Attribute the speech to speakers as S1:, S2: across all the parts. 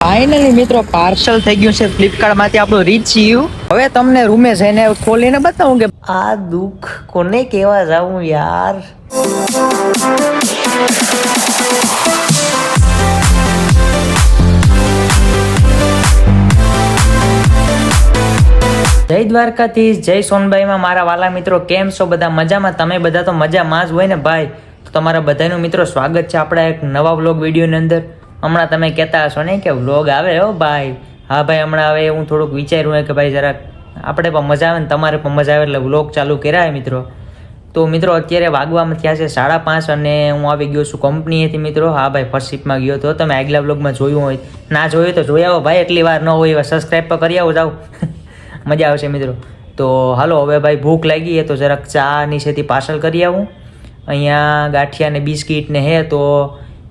S1: Finally મિત્રો parcel થઈ ગયું છે ફ્લિપકાર્ટમાંથી. આપણું રીચ્યું હવે તમને રૂમે જઈને ખોલીને બતાવું કે આ દુઃખ કોને કેવા જાઉં યાર? જય દ્વારકાધીશ, જય સોનભાઈમાં મારા વાલા મિત્રો, કેમ છો? બધા મજામાં? તમે બધા તો મજામાં જ હોય ને ભાઈ? તો તમારા બધાનું મિત્રો સ્વાગત છે આપણા એક નવા વ્લોગ વિડીયોની અંદર. હમણાં તમે કહેતા હશો ને કે વ્લોગ આવે હો ભાઈ. હા ભાઈ, હમણાં હવે હું થોડુંક વિચાર્યું કે ભાઈ જરાક આપણે પણ મજા આવે ને તમારે પણ મજા આવે એટલે વ્લોગ ચાલુ કર્યા મિત્રો. તો મિત્રો, અત્યારે વાગવામાં થયા છે સાડા પાંચ અને હું આવી ગયો છું કંપનીએથી મિત્રો. હા ભાઈ ફર્સ્ટ શિપમાં ગયો હતો તમે આગલા વ્લોગમાં જોયું હોય. ના જોયું તો જોઈ આવો ભાઈ, એટલી વાર ન હોય એવા સબસ્ક્રાઈબ પર કરી આવો, જાઓ. મજા આવશે મિત્રો. તો હાલો, હવે ભાઈ ભૂખ લાગી છે તો જરાક ચા નીચેથી પાર્સલ કરી આવું. અહીંયા ગાંઠિયા ને બિસ્કિટ ને હે તો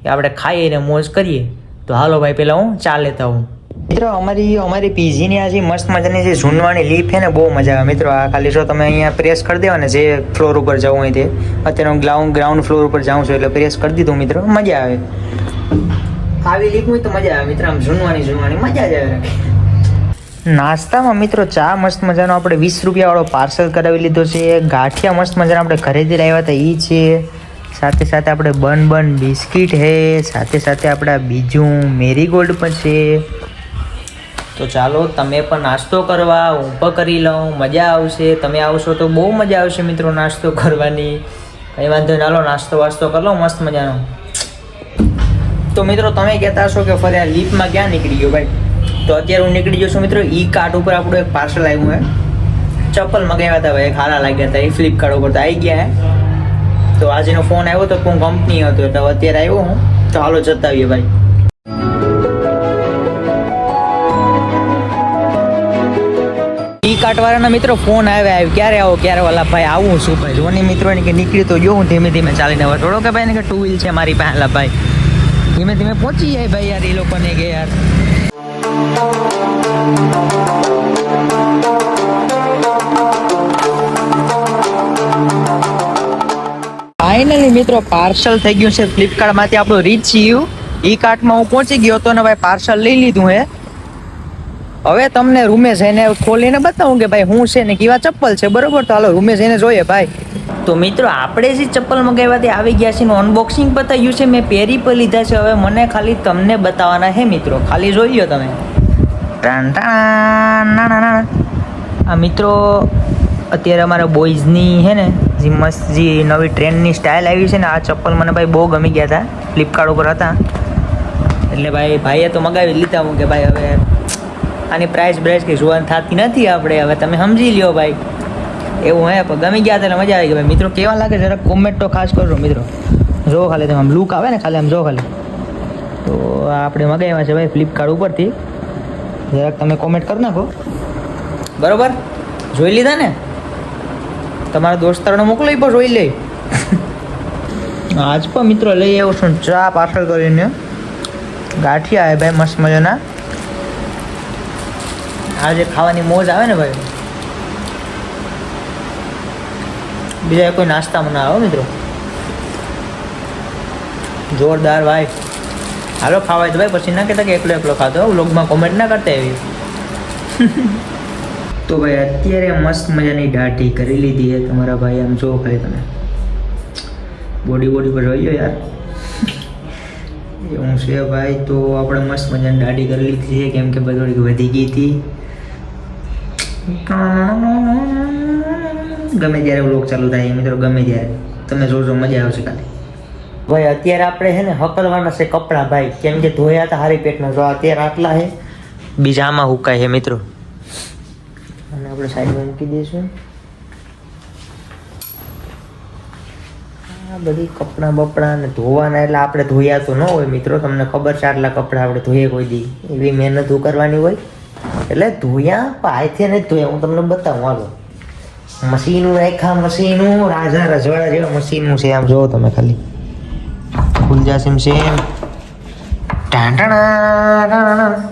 S1: એ આપણે ખાઈએ ને મોજ કરીએ, તો હાલો ભાઈ પહેલાં હું ચા લેતા હું મિત્રો, અમારી અમારી પીજીની આ જે મસ્ત મજાની જે ઝૂંડવાની લીફ છે ને, બહુ મજા આવે. મિત્રો, આ ખાલી જો તમે અહીંયા પ્રેસ કરી દેવા ને જે ફ્લોર ઉપર જવું હોય તે, અત્યારે હું ગ્રાઉન્ડ ગ્રાઉન્ડ ફ્લોર ઉપર જાઉં છું એટલે પ્રેસ કરી દીધું મિત્રો. મજા આવે. આવી લીફ હોય તો મજા આવે. મિત્રો, આમ ઝૂંડવાની ઝૂંડવાની મજા જ આવે. નાસ્તામાં મિત્રો, ચા મસ્ત મજાનો આપણે વીસ રૂપિયાવાળો પાર્સલ કરાવી લીધો છે. ગાંઠિયા મસ્ત મજાના આપણે ઘરેથી લાવ્યા હતા. એ છે સાથે સાથે આપણે બન બન બિસ્કિટ છે સાથે સાથે આપણા બીજું મેરીગોલ્ડ પણ છે. તો ચાલો, તમે પણ નાસ્તો કરવા હું પણ કરી લઉં, મજા આવશે. તમે આવશો તો બહુ મજા આવશે મિત્રો નાસ્તો કરવાની. કંઈ વાંધો ચાલો નાસ્તો વાસ્તો કરી લો મસ્ત મજાનો. તો મિત્રો, તમે કહેતા હશો કે ફરી આ લીપમાં ક્યાં નીકળી ગયો ભાઈ? તો અત્યારે હું નીકળી છું મિત્રો, ઈ કાર્ટ ઉપર આપણું એક પાર્સલ આવ્યું હે. ચપ્પલ મગાવ્યા હતા ભાઈ ખારા લાગ્યા હતા, એ ફ્લિપકાર્ટ ઉપર તો આવી ગયા હે. તો આજનો ફોન આવ્યો તો હું કંપની હતો તો અત્યારે આવ્યો હું. તો હાલો જતા આવીએ ભાઈ. ઈ કાર્ટ વાળાના મિત્રો ફોન આવ્યા ક્યારે આવો, ક્યારે વાલા ભાઈ? આવું છું ભાઈ. જોની મિત્રો કે નીકળી તો જો હું ધીમે ધીમે ચાલીને હવે. થોડો કે ભાઈ કે ટુ વ્હીલ છે મારી પાસે ભાઈ. ધીમે ધીમે પહોંચી જાય ભાઈ યાર એ લોકોને કે યાર. મિત્રો પાર્સલ થઈ ગયું છે ફ્લિપકાર્ટમાંથી. આપણું રીચ ઈ કાર્ટમાં હું પહોંચી ગયો હતો ને ભાઈ પાર્સલ લઈ લીધું હે. હવે તમને રૂમે જઈને ખોલીને બતાવું કે ભાઈ હું છે ને કેવા ચપ્પલ છે બરોબર? તો હાલો રૂમે જઈને જોઈએ ભાઈ. તો મિત્રો આપણે જે ચપ્પલ મંગાવ્યાથી આવી ગયા છે એનું અનબોક્સિંગ બતાવ્યું છે મેં પહેરી પર લીધા છે. હવે મને ખાલી તમને બતાવવાના છે મિત્રો. ખાલી જોઈ લો તમે. ટાણ ટાણ ના ના ના. આ મિત્રો અત્યારે અમારા બોયઝની છે ને, જે મસ્ત જે નવી ટ્રેન્ડની સ્ટાઇલ આવી છે ને, આ ચપ્પલ મને ભાઈ બહુ ગમી ગયા હતા ફ્લિપકાર્ટ ઉપર હતા. એટલે ભાઈ, ભાઈએ તો મગાવી લીધા હું કે ભાઈ હવે આની પ્રાઇસ બ્રાઇસ કે જોવાની થતી નથી આપણે, હવે તમે સમજી લ્યો ભાઈ. એવું હે, પણ ગમી ગયા એટલે મજા આવી ગઈ. ભાઈ, મિત્રો, કેવા લાગે જરા કોમેન્ટ તો ખાસ કરજો, મિત્રો. જો ખાલી તમે આમ લુક આવે ને, ખાલી આમ જો ખાલી. તો આપણે મગાવ્યા છે ભાઈ ફ્લિપકાર્ટ ઉપરથી. જરાક તમે કોમેન્ટ કરી નાખો. બરાબર? જોઈ લીધા ને? તમારા દોસ્તારોને મોકલો પણ જોઈ લે આજ પણ મિત્રો લઈ આવ્યો છું ચા પાર્સલ કરીને. ગાંઠિયા આવે ભાઈ, મસ્ત મજાના. આજે ખાવાની મોજ આવે ને ભાઈ. બીજા કોઈ નાસ્તામાં ના આવે મિત્રો. જોરદાર ભાઈ. હાલો, ખાવાય તો ભાઈ, પછી ના કહેતા કે એકલો એકલો ખાતો. વ્લોગમાં કોમેન્ટ ના કરતા એવી. તો ભાઈ, અત્યારે મસ્ત મજાની દાઢી કરી લીધી છે તમારા ભાઈ. આમ જો ભાઈ તમે. બોડી બોડી પર જોઈ યાર. એવું છે ભાઈ, તો આપણે મસ્ત મજાની દાઢી કરી લીધી છે. કેમ કે થોડીક વધી ગઈ હતી. ગમે ત્યારે વ્લોગ ચાલુ થાય મિત્રો, ગમે ત્યારે. તમે જોજો, મજા આવશે ખાલી. ભાઈ, અત્યારે આપણે છે ને હકલવાના છે કપડાં, ભાઈ. કેમ કે ધોયા હતા હારી પેટના, જો અત્યારે આટલા છે. બીજા આમાં હુકાય છે મિત્રો. આપણે સાઈડમાં મૂકી દઈશું. આ બધી કપડાં બપડાં ને ધોવાના એટલે આપણે ધોયા તો ન હોય મિત્રો. તમને ખબર છે આટલા કપડાં આપણે ધોઈએ કોઈ દી. એવી મહેનત કરવાની હોય. એટલે ધોયા પાયથી નથી ધોયા. હું તમને બતાવું, હાલો. મશીનું રાખ્યા, મશીનું. રાજા રજવાડા જેવા મશીનનું છે. આમ જોવો તમે ખાલી. ફૂલજાસીમ સેમ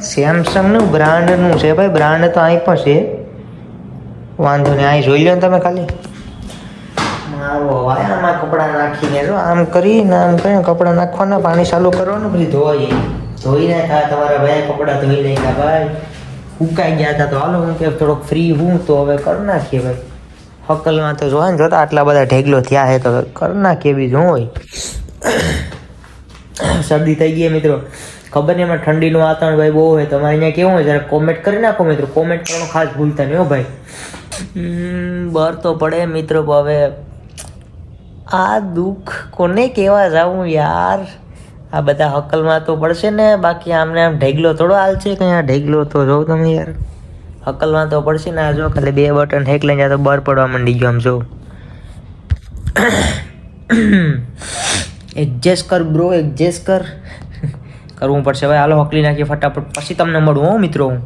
S1: સેમસંગનું બ્રાન્ડનું છે ભાઈ. બ્રાન્ડ તો અહીં પણ છે. વાંધો નહીં, અહીં જોઈ લો ને તમે ખાલી. મારો આમાં કપડાં નાખીને જો, આમ કરીને આમ કરીને કપડાં નાખવાના, પાણી ચાલુ કરવાનું, પછી ધોવાઈ ધોઈ નાખ્યા, તમારા ભાઈ કપડાં ધોઈ નાખ્યા, ભાઈ. ઉકાઈ ગયા હતા તો હાલો, હું કે થોડોક ફ્રી હું, તો હવે કરી નાખીએ, ભાઈ. હકલમાં તો જોવા ને, જોતા આટલા બધા ઢેગલો થયા છે, તો કર નાખીએ બીજું હોય? શરદી થઈ ગઈ મિત્રો. ખબર નહીં, એમાં ઠંડીનું વાતાવરણ, ભાઈ, બહુ હોય તમારે અહીંયા કેવું હોય, જરા કોમેન્ટ કરી નાખો, મિત્રો. કોમેન્ટ કરવાનું ખાસ ભૂલતા નહીં, હો, ભાઈ. બર તો પડે મિત્રો હવે આ દુઃખ કોને કહેવા જાઉં યાર? આ બધા હકલમાં તો પડશે ને, બાકી આમને આમ ઢેગલો થોડો હાલ છે કે આ ઢેગલો તો જોઉં તમે યાર. હકલમાં તો પડશે ને, આ જો ખાલી બે બટન હેક લઈને તો બર પડવા માંડી ગયો આમ જો. એડજસ્ટ કર બ્રો એડજસ્ટ કર. કરવું પડશે. ભાઈ હાલો, હકલી નાખીએ ફટાફટ. પછી તમને મળું હો મિત્રો હું.